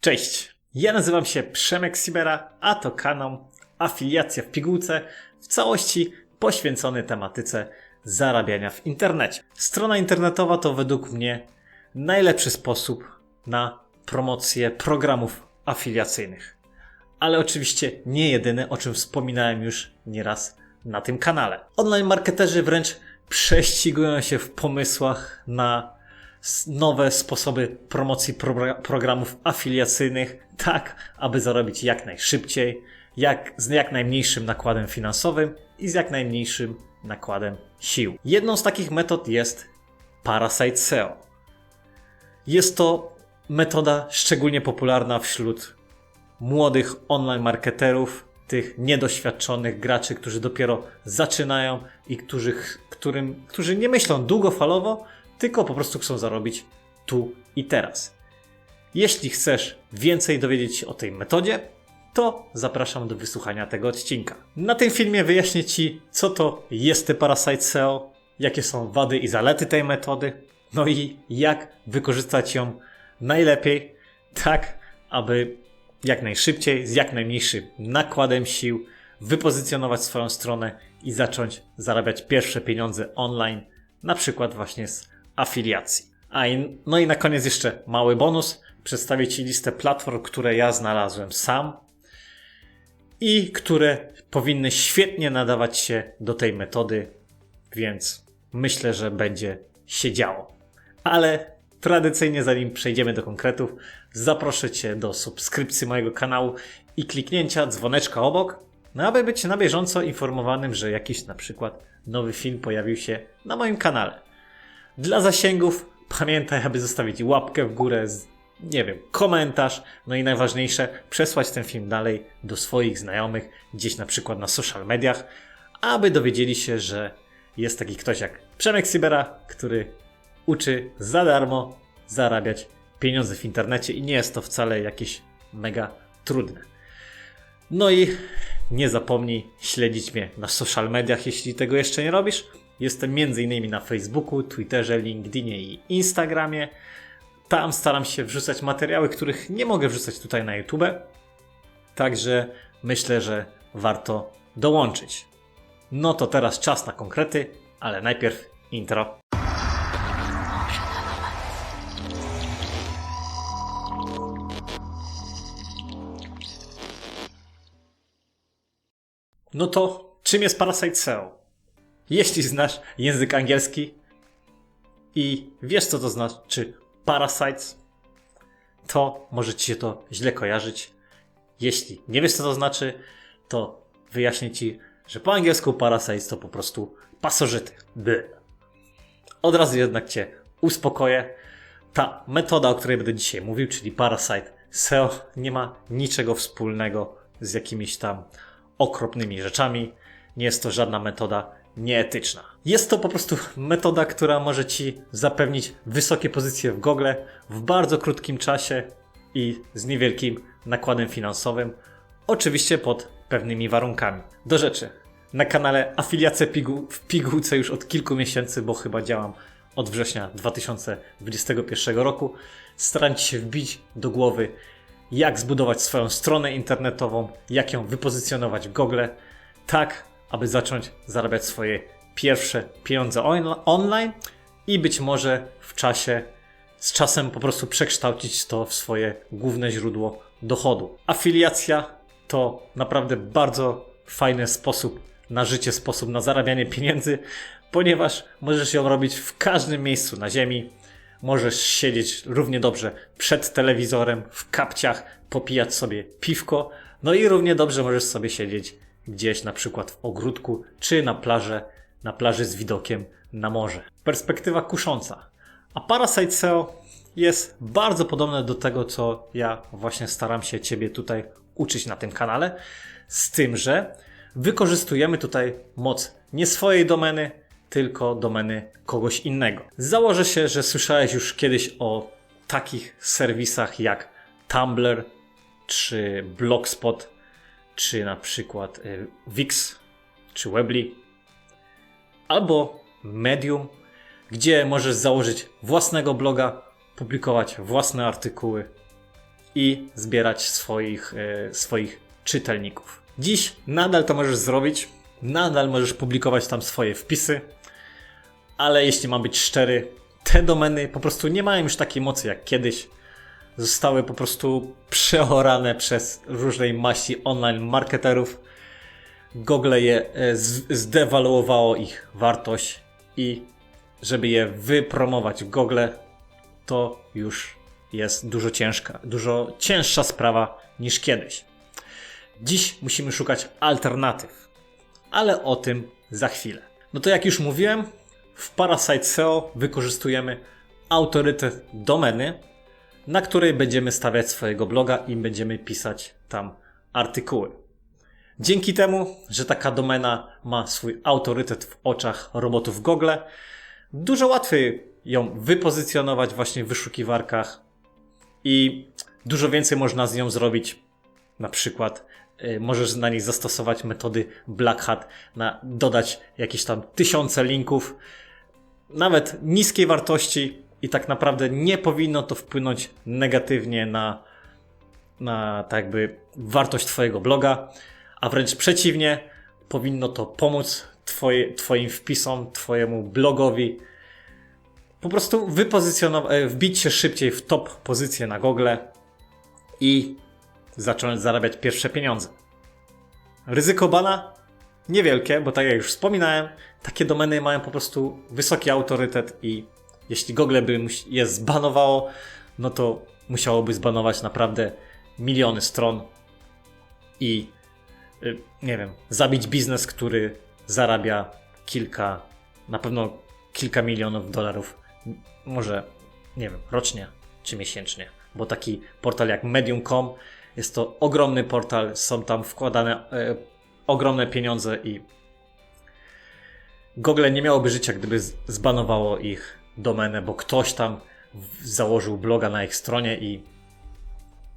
Cześć, ja nazywam się Przemek Sibera, a to kanał Afiliacja w pigułce w całości poświęcony tematyce zarabiania w internecie. Strona internetowa to według mnie najlepszy sposób na promocję programów afiliacyjnych. Ale oczywiście nie jedyny, o czym wspominałem już nieraz na tym kanale. Online marketerzy wręcz prześcigują się w pomysłach na nowe sposoby promocji pro- programów afiliacyjnych, tak aby zarobić jak najszybciej, jak, z jak najmniejszym nakładem finansowym i z jak najmniejszym nakładem sił. Jedną z takich metod jest Parasite SEO. Jest to metoda szczególnie popularna wśród młodych online marketerów, tych niedoświadczonych graczy, którzy dopiero zaczynają i którzy, którym, którzy nie myślą długofalowo, tylko po prostu chcą zarobić tu i teraz. Jeśli chcesz więcej dowiedzieć się o tej metodzie, to zapraszam do wysłuchania tego odcinka. Na tym filmie wyjaśnię Ci, co to jest te Parasite SEO, jakie są wady i zalety tej metody, no i jak wykorzystać ją najlepiej, tak aby jak najszybciej, z jak najmniejszym nakładem sił wypozycjonować swoją stronę i zacząć zarabiać pierwsze pieniądze online, na przykład właśnie z afiliacji. A i, no i na koniec jeszcze mały bonus. Przedstawię Ci listę platform, które ja znalazłem sam i które powinny świetnie nadawać się do tej metody, więc myślę, że będzie się działo. Ale tradycyjnie, zanim przejdziemy do konkretów, zaproszę Cię do subskrypcji mojego kanału i kliknięcia dzwoneczka obok, no aby być na bieżąco informowanym, że jakiś na przykład nowy film pojawił się na moim kanale. Dla zasięgów pamiętaj, aby zostawić łapkę w górę, nie wiem, komentarz, no i najważniejsze, przesłać ten film dalej do swoich znajomych, gdzieś na przykład na social mediach, aby dowiedzieli się, że jest taki ktoś jak Przemek Sybera, który uczy za darmo zarabiać pieniądze w internecie i nie jest to wcale jakieś mega trudne. No i nie zapomnij śledzić mnie na social mediach, jeśli tego jeszcze nie robisz. Jestem m.in. na Facebooku, Twitterze, LinkedInie i Instagramie. Tam staram się wrzucać materiały, których nie mogę wrzucać tutaj na YouTube. Także myślę, że warto dołączyć. No to teraz czas na konkrety, ale najpierw intro. No to czym jest Parasite SEO? Jeśli znasz język angielski i wiesz co to znaczy parasites, to może ci się to źle kojarzyć. Jeśli nie wiesz co to znaczy, to wyjaśnię ci, że po angielsku parasites to po prostu pasożyty. By. Od razu jednak cię uspokoję. Ta metoda, o której będę dzisiaj mówił, czyli Parasite SEO, nie ma niczego wspólnego z jakimiś tam okropnymi rzeczami. Nie jest to żadna metoda nieetyczna. Jest to po prostu metoda, która może ci zapewnić wysokie pozycje w Google w bardzo krótkim czasie i z niewielkim nakładem finansowym. Oczywiście pod pewnymi warunkami. Do rzeczy. Na kanale Afiliacja Pigu w Pigułce już od kilku miesięcy, bo chyba działam od września 2021 roku. Staram się wbić do głowy, jak zbudować swoją stronę internetową, jak ją wypozycjonować w Google, tak aby zacząć zarabiać swoje pierwsze pieniądze on- online i być może w czasie, z czasem po prostu przekształcić to w swoje główne źródło dochodu. Afiliacja to naprawdę bardzo fajny sposób na życie, sposób na zarabianie pieniędzy, ponieważ możesz ją robić w każdym miejscu na ziemi. Możesz siedzieć równie dobrze przed telewizorem, w kapciach, popijać sobie piwko, no i równie dobrze możesz sobie siedzieć gdzieś na przykład w ogródku czy na plaży, na plaży z widokiem na morze. Perspektywa kusząca. A Parasite SEO jest bardzo podobne do tego, co ja właśnie staram się Ciebie tutaj uczyć na tym kanale, z tym, że wykorzystujemy tutaj moc nie swojej domeny, tylko domeny kogoś innego. Założę się, że słyszałeś już kiedyś o takich serwisach jak Tumblr czy Blogspot, czy na przykład y, Wix czy Weebly, albo Medium, gdzie możesz założyć własnego bloga, publikować własne artykuły i zbierać swoich, e, swoich czytelników. Dziś nadal to możesz zrobić, nadal możesz publikować tam swoje wpisy, ale jeśli mam być szczery, te domeny po prostu nie mają już takiej mocy jak kiedyś. Zostały po prostu przeorane przez różnej maści online marketerów. Google je e, zdewaluowało ich wartość i żeby je wypromować w Google, to już jest dużo ciężka, dużo cięższa sprawa niż kiedyś. Dziś musimy szukać alternatyw, ale o tym za chwilę. No to jak już mówiłem, w Parasite SEO wykorzystujemy autorytet domeny, na której będziemy stawiać swojego bloga i będziemy pisać tam artykuły. Dzięki temu, że taka domena ma swój autorytet w oczach robotów Google, dużo łatwiej ją wypozycjonować właśnie w wyszukiwarkach i dużo więcej można z nią zrobić. Na przykład y, możesz na niej zastosować metody Black Hat, na dodać jakieś tam tysiące linków, nawet niskiej wartości i tak naprawdę nie powinno to wpłynąć negatywnie na, na tak jakby wartość Twojego bloga, a wręcz przeciwnie, powinno to pomóc twoje, Twoim wpisom, Twojemu blogowi po prostu e, wbić się szybciej w top pozycję na Google i zacząć zarabiać pierwsze pieniądze. Ryzyko bana niewielkie, bo tak jak już wspominałem, takie domeny mają po prostu wysoki autorytet i jeśli Google by je zbanowało, no to musiałoby zbanować naprawdę miliony stron i y, nie wiem, zabić biznes, który zarabia kilka, na pewno kilka milionów dolarów, może nie wiem, rocznie czy miesięcznie, bo taki portal jak Medium.com jest to ogromny portal, są tam wkładane e, ogromne pieniądze i Google nie miałoby życia, gdyby zbanowało ich domenę, bo ktoś tam założył bloga na ich stronie i,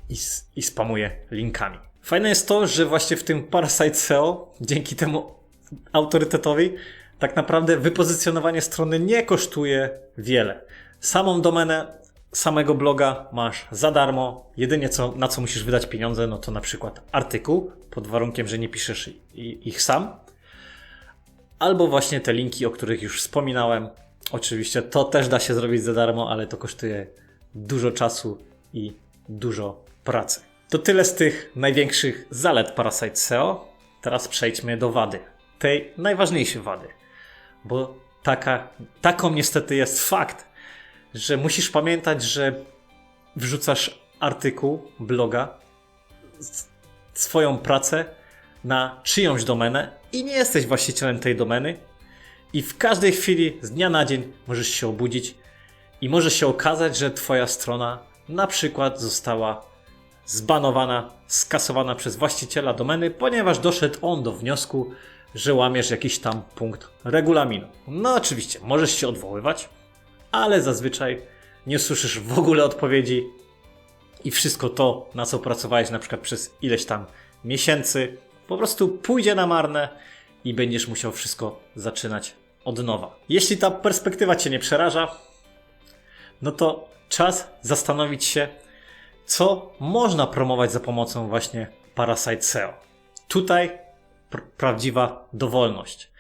i, i spamuje linkami. Fajne jest to, że właśnie w tym Parasite SEO, dzięki temu autorytetowi, tak naprawdę wypozycjonowanie strony nie kosztuje wiele. Samą domenę samego bloga masz za darmo. Jedynie co, na co musisz wydać pieniądze, no to na przykład artykuł, pod warunkiem, że nie piszesz ich sam. Albo właśnie te linki, o których już wspominałem. Oczywiście to też da się zrobić za darmo, ale to kosztuje dużo czasu i dużo pracy. To tyle z tych największych zalet Parasite SEO. Teraz przejdźmy do wady. Tej najważniejszej wady. Bo taka, taką niestety jest fakt, że musisz pamiętać, że wrzucasz artykuł, bloga, swoją pracę na czyjąś domenę i nie jesteś właścicielem tej domeny. I w każdej chwili, z dnia na dzień, możesz się obudzić i może się okazać, że Twoja strona na przykład została zbanowana, skasowana przez właściciela domeny, ponieważ doszedł on do wniosku, że łamiesz jakiś tam punkt regulaminu. No oczywiście, możesz się odwoływać, ale zazwyczaj nie słyszysz w ogóle odpowiedzi i wszystko to, na co pracowałeś na przykład przez ileś tam miesięcy, po prostu pójdzie na marne i będziesz musiał wszystko zaczynać od nowa. Jeśli ta perspektywa Cię nie przeraża, no to czas zastanowić się, co można promować za pomocą właśnie Parasite SEO. Tutaj pr- prawdziwa dowolność.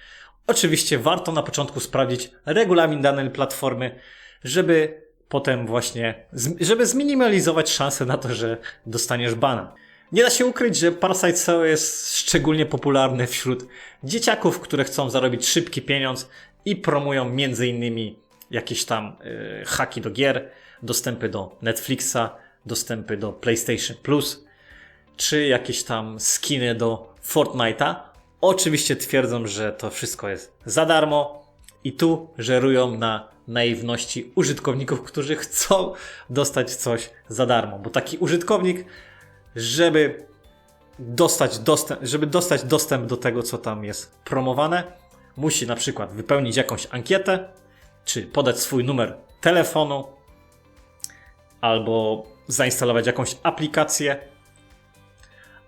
Oczywiście warto na początku sprawdzić regulamin danej platformy, żeby potem właśnie, żeby zminimalizować szanse na to, że dostaniesz bana. Nie da się ukryć, że Parasite SEO jest szczególnie popularny wśród dzieciaków, które chcą zarobić szybki pieniądz i promują innymi jakieś tam y, haki do gier, dostępy do Netflixa, dostępy do PlayStation Plus, czy jakieś tam skiny do Fortnite'a. Oczywiście twierdzą, że to wszystko jest za darmo i tu żerują na naiwności użytkowników, którzy chcą dostać coś za darmo, bo taki użytkownik, żeby dostać dostęp, żeby dostać dostęp do tego, co tam jest promowane, musi na przykład wypełnić jakąś ankietę, czy podać swój numer telefonu, albo zainstalować jakąś aplikację,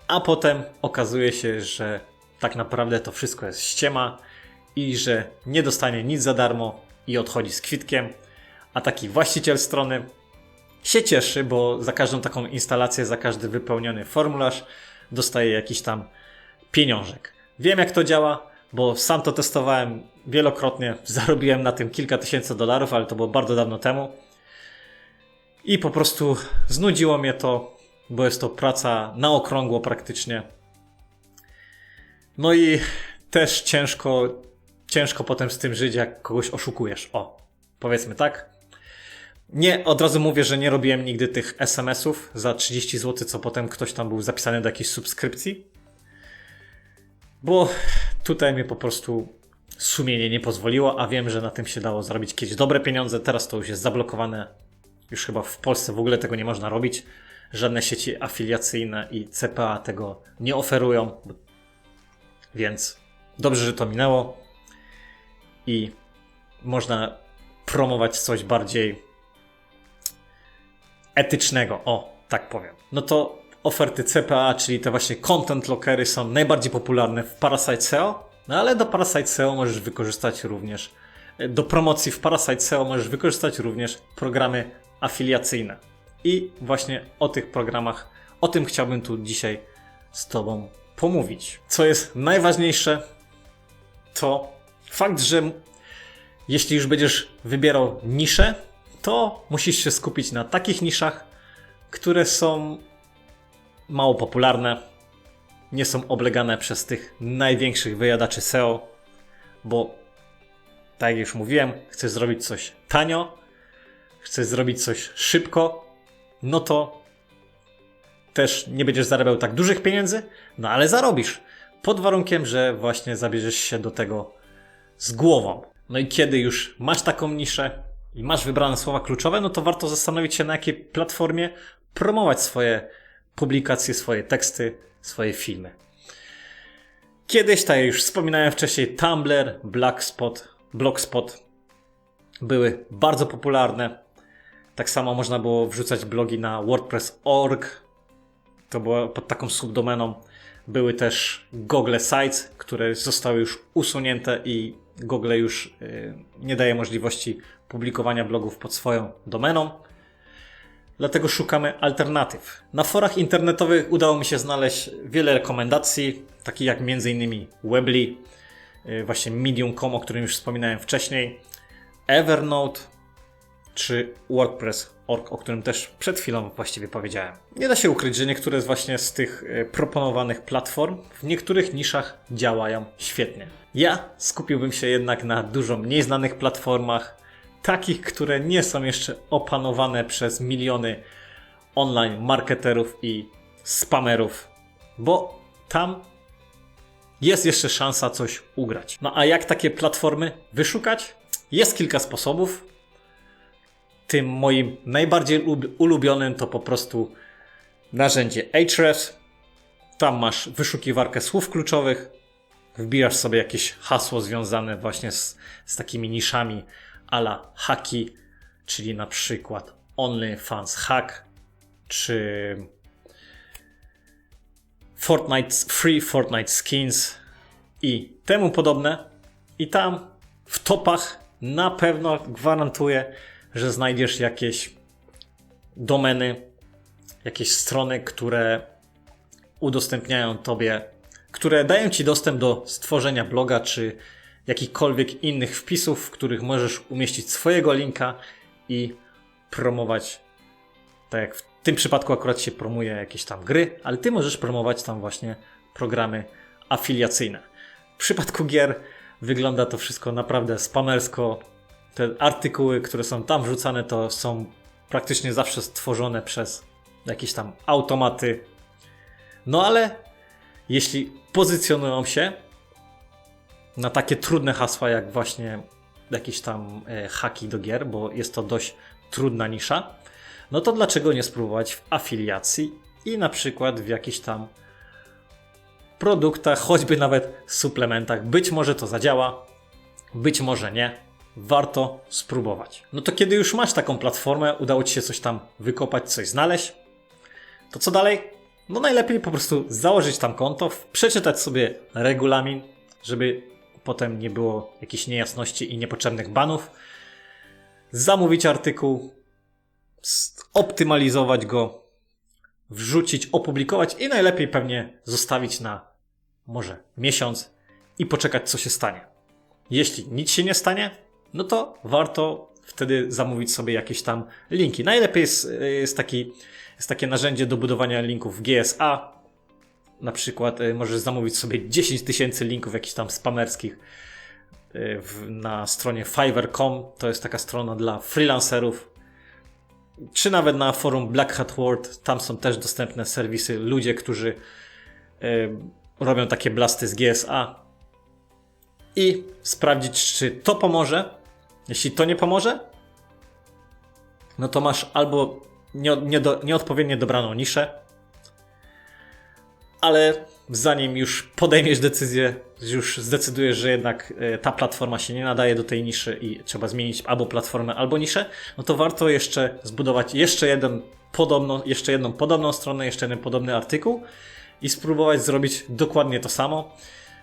a potem okazuje się, że tak naprawdę to wszystko jest ściema i że nie dostanie nic za darmo i odchodzi z kwitkiem, a taki właściciel strony się cieszy, bo za każdą taką instalację, za każdy wypełniony formularz dostaje jakiś tam pieniążek. Wiem jak to działa, bo sam to testowałem wielokrotnie. Zarobiłem na tym kilka tysięcy dolarów, ale to było bardzo dawno temu. I po prostu znudziło mnie to, bo jest to praca na okrągło praktycznie. No i też ciężko, ciężko potem z tym żyć, jak kogoś oszukujesz. O, powiedzmy tak. Nie, od razu mówię, że nie robiłem nigdy tych SMS-ów za 30 zł, co potem ktoś tam był zapisany do jakiejś subskrypcji. Bo tutaj mnie po prostu sumienie nie pozwoliło, a wiem, że na tym się dało zrobić kiedyś dobre pieniądze. Teraz to już jest zablokowane. Już chyba w Polsce w ogóle tego nie można robić. Żadne sieci afiliacyjne i CPA tego nie oferują. Więc dobrze, że to minęło. I można promować coś bardziej etycznego. O, tak powiem. No to oferty CPA, czyli te właśnie content lockery są najbardziej popularne w Parasite SEO, no ale do Parasite SEO możesz wykorzystać również, do promocji w Parasite SEO możesz wykorzystać również programy afiliacyjne. I właśnie o tych programach, o tym chciałbym tu dzisiaj z Tobą pomówić. Co jest najważniejsze, to fakt, że jeśli już będziesz wybierał niszę, to musisz się skupić na takich niszach, które są mało popularne, nie są oblegane przez tych największych wyjadaczy SEO, bo tak jak już mówiłem, chcesz zrobić coś tanio, chcesz zrobić coś szybko, no to też nie będziesz zarabiał tak dużych pieniędzy, no ale zarobisz. Pod warunkiem, że właśnie zabierzesz się do tego z głową. No i kiedy już masz taką niszę i masz wybrane słowa kluczowe, no to warto zastanowić się, na jakiej platformie promować swoje publikacje, swoje teksty, swoje filmy. Kiedyś, tak jak już wspominałem wcześniej, Tumblr, Blackspot, Blogspot były bardzo popularne. Tak samo można było wrzucać blogi na WordPress.org. To było pod taką subdomeną. Były też Google Sites, które zostały już usunięte i Google już y, nie daje możliwości publikowania blogów pod swoją domeną. Dlatego szukamy alternatyw. Na forach internetowych udało mi się znaleźć wiele rekomendacji, takich jak m.in. Webly, y, właśnie Medium.com, o którym już wspominałem wcześniej, Evernote czy WordPress.org, o którym też przed chwilą właściwie powiedziałem. Nie da się ukryć, że niektóre właśnie z tych y, proponowanych platform w niektórych niszach działają świetnie. Ja skupiłbym się jednak na dużo mniej znanych platformach, takich, które nie są jeszcze opanowane przez miliony online marketerów i spamerów, bo tam jest jeszcze szansa coś ugrać. No a jak takie platformy wyszukać? Jest kilka sposobów. Tym moim najbardziej ulubionym to po prostu narzędzie Ahrefs. Tam masz wyszukiwarkę słów kluczowych, wbijasz sobie jakieś hasło związane właśnie z, z takimi niszami ala haki, czyli na przykład OnlyFans Hack, czy Fortnite, Free Fortnite Skins i temu podobne. I tam w topach na pewno gwarantuję, że znajdziesz jakieś domeny, jakieś strony, które udostępniają tobie, które dają ci dostęp do stworzenia bloga czy jakichkolwiek innych wpisów, w których możesz umieścić swojego linka i promować, tak jak w tym przypadku akurat się promuje jakieś tam gry, ale ty możesz promować tam właśnie programy afiliacyjne. W przypadku gier wygląda to wszystko naprawdę spamersko. Te artykuły, które są tam wrzucane, to są praktycznie zawsze stworzone przez jakieś tam automaty. No ale jeśli pozycjonują się na takie trudne hasła, jak właśnie jakieś tam e, haki do gier, bo jest to dość trudna nisza, no to dlaczego nie spróbować w afiliacji i na przykład w jakichś tam produktach, choćby nawet suplementach. Być może to zadziała, być może nie. Warto spróbować. No to kiedy już masz taką platformę, udało ci się coś tam wykopać, coś znaleźć, to co dalej? No najlepiej po prostu założyć tam konto, przeczytać sobie regulamin, żeby potem nie było jakichś niejasności i niepotrzebnych banów. Zamówić artykuł, optymalizować go, wrzucić, opublikować i najlepiej pewnie zostawić na może miesiąc i poczekać, co się stanie. Jeśli nic się nie stanie, no to warto wtedy zamówić sobie jakieś tam linki. Najlepiej jest, jest, taki, jest takie narzędzie do budowania linków GSA. Na przykład y, możesz zamówić sobie 10 tysięcy linków jakichś tam spamerskich y, na stronie fiverr.com. To jest taka strona dla freelancerów. Czy nawet na forum Black Hat World. Tam są też dostępne serwisy. Ludzie, którzy y, robią takie blasty z GSA. I sprawdzić, czy to pomoże jeśli to nie pomoże, no to masz albo nieodpowiednio dobraną niszę, ale zanim już podejmiesz decyzję, już zdecydujesz, że jednak e, ta platforma się nie nadaje do tej niszy i trzeba zmienić albo platformę, albo niszę, no to warto jeszcze zbudować jeszcze jeden podobno, jeszcze jedną podobną stronę, jeszcze jeden podobny artykuł i spróbować zrobić dokładnie to samo,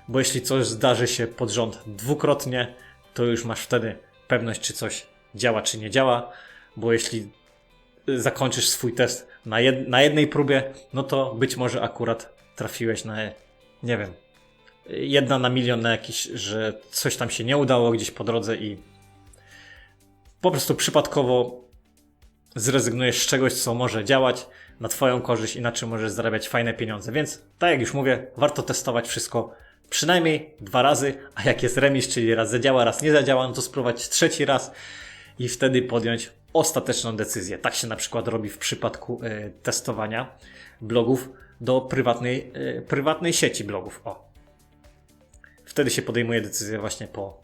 bo jeśli coś zdarzy się pod rząd dwukrotnie, to już masz wtedy pewność, czy coś działa, czy nie działa, bo jeśli zakończysz swój test na jednej próbie, no to być może akurat trafiłeś na, nie wiem, jedna na milion na jakiś, że coś tam się nie udało gdzieś po drodze i po prostu przypadkowo zrezygnujesz z czegoś, co może działać na Twoją korzyść, inaczej możesz zarabiać fajne pieniądze. Więc, tak jak już mówię, warto testować wszystko przynajmniej dwa razy, a jak jest remis, czyli raz zadziała, raz nie zadziała, no to spróbować trzeci raz i wtedy podjąć ostateczną decyzję. Tak się na przykład robi w przypadku y, testowania blogów do prywatnej, y, prywatnej sieci blogów. O. Wtedy się podejmuje decyzję właśnie po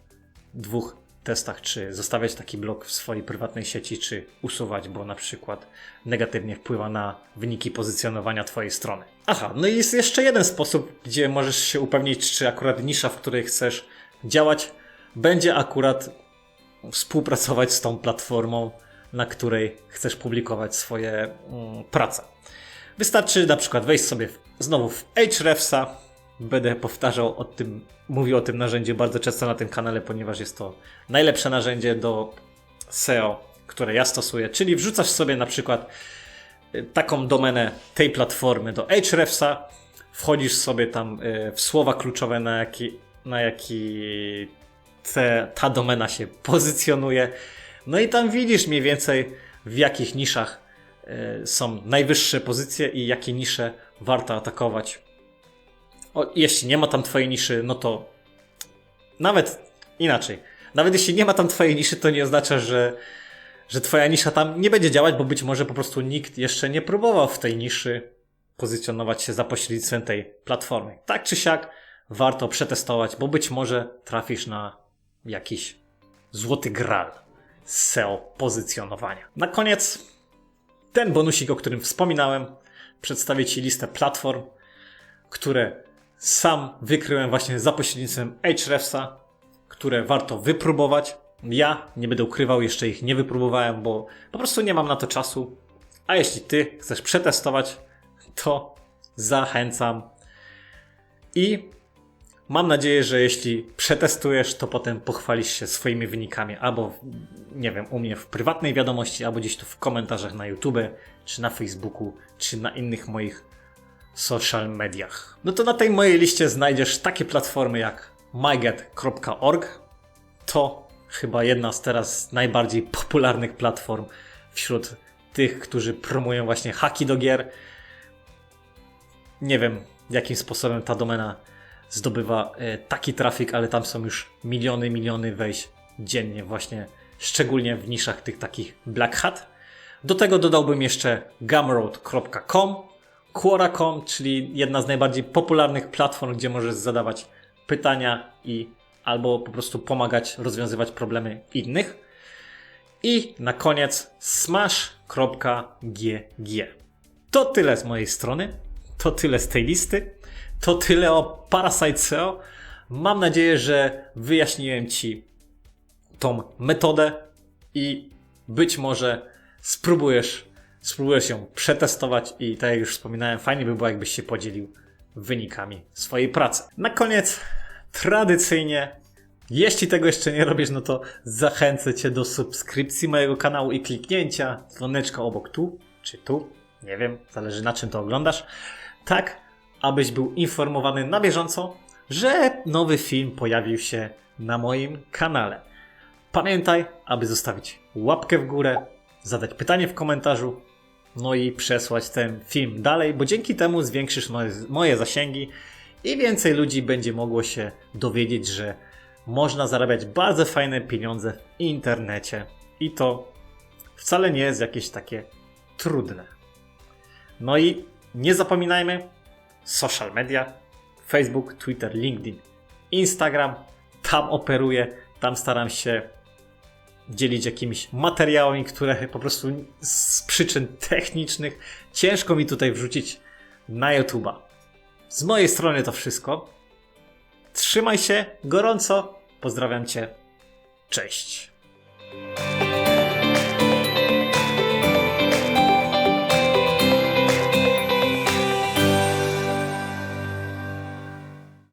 dwóch testach, czy zostawiać taki blog w swojej prywatnej sieci, czy usuwać, bo na przykład negatywnie wpływa na wyniki pozycjonowania Twojej strony. Aha, no i jest jeszcze jeden sposób, gdzie możesz się upewnić, czy akurat nisza, w której chcesz działać, będzie akurat współpracować z tą platformą, na której chcesz publikować swoje mm, prace. Wystarczy na przykład wejść sobie znowu w Ahrefsa, będę powtarzał o tym, mówił o tym narzędziu bardzo często na tym kanale, ponieważ jest to najlepsze narzędzie do SEO, które ja stosuję. Czyli wrzucasz sobie na przykład y, taką domenę tej platformy do Ahrefsa, wchodzisz sobie tam y, w słowa kluczowe, na jaki, na jaki te, ta domena się pozycjonuje. No i tam widzisz mniej więcej w jakich niszach są najwyższe pozycje i jakie nisze warto atakować o, jeśli nie ma tam twojej niszy, no to nawet inaczej. Nawet jeśli nie ma tam twojej niszy, to nie oznacza, że, że twoja nisza tam nie będzie działać, bo być może po prostu nikt jeszcze nie próbował w tej niszy pozycjonować się za pośrednictwem tej platformy. Tak czy siak warto przetestować, bo być może trafisz na jakiś złoty gral SEO pozycjonowania. Na koniec ten bonusik, o którym wspominałem, przedstawię Ci listę platform, które sam wykryłem właśnie za pośrednictwem Ahrefsa, które warto wypróbować. Ja nie będę ukrywał, jeszcze ich nie wypróbowałem, bo po prostu nie mam na to czasu. A jeśli ty chcesz przetestować, to zachęcam. I mam nadzieję, że jeśli przetestujesz, to potem pochwalisz się swoimi wynikami, albo nie wiem, u mnie w prywatnej wiadomości, albo gdzieś tu w komentarzach na YouTube, czy na Facebooku, czy na innych moich social mediach. No to na tej mojej liście znajdziesz takie platformy jak myget.org. To chyba jedna z teraz najbardziej popularnych platform wśród tych, którzy promują właśnie haki do gier. Nie wiem, jakim sposobem ta domena zdobywa e, taki trafik, ale tam są już miliony, miliony wejść dziennie właśnie, szczególnie w niszach tych takich black hat. Do tego dodałbym jeszcze gumroad.com, Quora.com, czyli jedna z najbardziej popularnych platform, gdzie możesz zadawać pytania i albo po prostu pomagać rozwiązywać problemy innych. I na koniec smash.gg. To tyle z mojej strony. To tyle z tej listy. To tyle o Parasite SEO. Mam nadzieję, że wyjaśniłem Ci tą metodę i być może spróbujesz spróbujesz ją przetestować i tak jak już wspominałem, fajnie by było, jakbyś się podzielił wynikami swojej pracy. Na koniec, tradycyjnie Jeśli tego jeszcze nie robisz, no to zachęcę Cię do subskrypcji mojego kanału i kliknięcia dzwoneczka obok tu, czy tu, nie wiem, zależy na czym to oglądasz, tak abyś był informowany na bieżąco, że nowy film pojawił się na moim kanale. Pamiętaj, aby zostawić łapkę w górę, zadać pytanie w komentarzu, no i przesłać ten film dalej, bo dzięki temu zwiększysz moje, moje zasięgi i więcej ludzi będzie mogło się dowiedzieć, że można zarabiać bardzo fajne pieniądze w internecie. I to wcale nie jest jakieś takie trudne. No i nie zapominajmy, social media, Facebook, Twitter, LinkedIn, Instagram, tam operuję, tam staram się dzielić jakimiś materiałami, które po prostu z przyczyn technicznych ciężko mi tutaj wrzucić na YouTube'a. Z mojej strony to wszystko. Trzymaj się gorąco. Pozdrawiam Cię. Cześć.